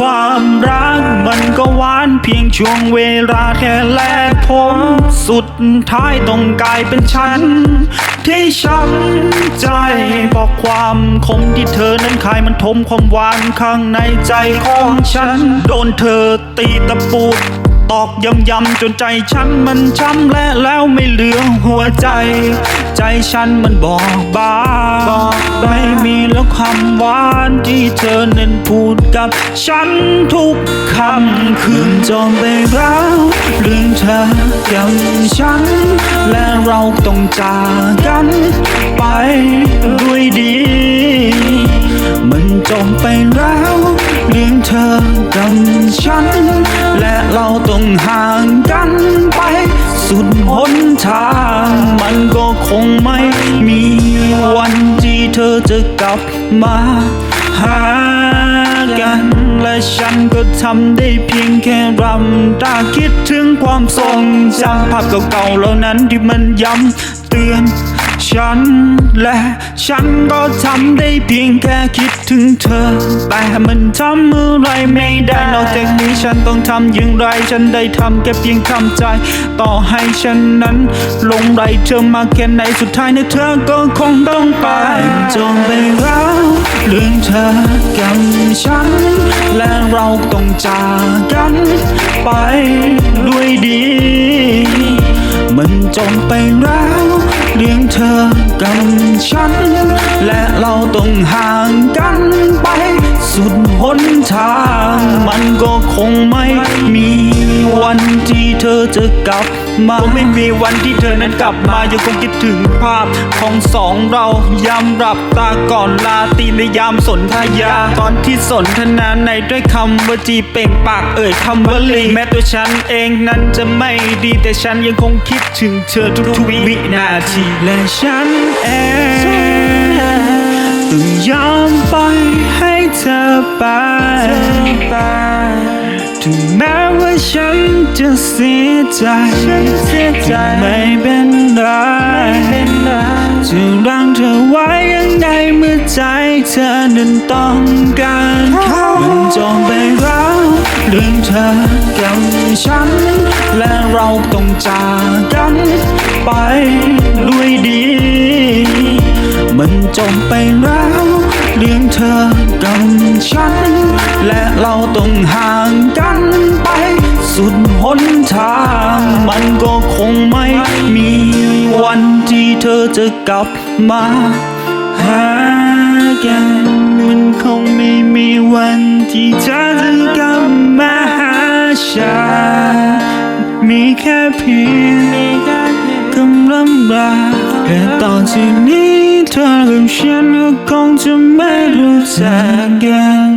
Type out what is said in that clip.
ความรักมันก็หวานเพียงช่วงเวลาแค่แลกผมสุดท้ายต้องกลายเป็นฉัน ที่ช้ำใจบอกความคมที่เธอนั้นขายมันทมความหวานข้างในใจของฉัน โดนเธอตีตะปูตอกย้ำๆจนใจฉันมันช้ำและแล้วไม่เหลือหัวใจ ใจฉันมันบอกบางไม่มีแล้วคำหวานที่เธอเน้นพูดกับฉันทุกคำคืนจมไปแล้วเรื่องเธอกับฉัน และเราต้องจากกันไปด้วยดี มันจบไปแล้วเรื่องเธอกับฉัน และเราต้อง จะกลับมาหากัน และฉันก็ทำได้เพียงแค่รำตาคิดถึงความทรงจำภาพเก่าๆเหล่านั้นที่มันย้ำเตือนฉัน และฉันก็ทำได้เพียงแค่คิดถึงเธอ แต่มันทำอะไรไม่ได้ นอกจากนี้ฉันต้องทำอย่างไร ฉันได้ทำแค่เพียงทำใจ ต่อให้ฉันนั้นลงไหลเธอมาแค่ไหนสุดท้ายนะเธอก็คงต้องไป จงไปแล้วเรื่องเธอกับฉัน และเราต้องจากกัน ไปด้วยดี มันจบไปแล้วเรื่องเธอ กับฉัน และเราต้องห่างกันไป สุดหนทาง มันก็คงไม่มีวันที่เธอจะกลับมาไม่มีวันที่เธอนั้นกลับมายังคงคิดถึงภาพของสองเรายามหลับตาก่อนลาตีในยามสนทยา ตอนที่สนทนาในด้วยคำว่าจีเป่งปากเอ่ยคำว่าลีแม้ตัวฉันเองนั้นจะไม่ดีแต่ฉันยังคงคิดถึงเธอทุกๆวินาทีและฉัน เองต้องยอมปล่อยให้เธอไปถึงแม้ว่าฉันจะเสียใจไม่เป็นไรจะรังเธอไว้ยังไงเมื่อใจเธอนั้นต้องการเขามันจบไปแล้วเรื่องเธอกับฉัน และเราต้องจากกันไปด้วย และเราต้องห่างกันไป สุดหนทาง มันก็คงไม่มีวันที่เธอจะกลับมาหากันมันคงไม่มีวันที่เธอจะกลับมาหาฉันมีแค่เพียงกำลังบาแต่ตอนที่นี้เธอกับฉันก็คงจะไม่รู้จักกัน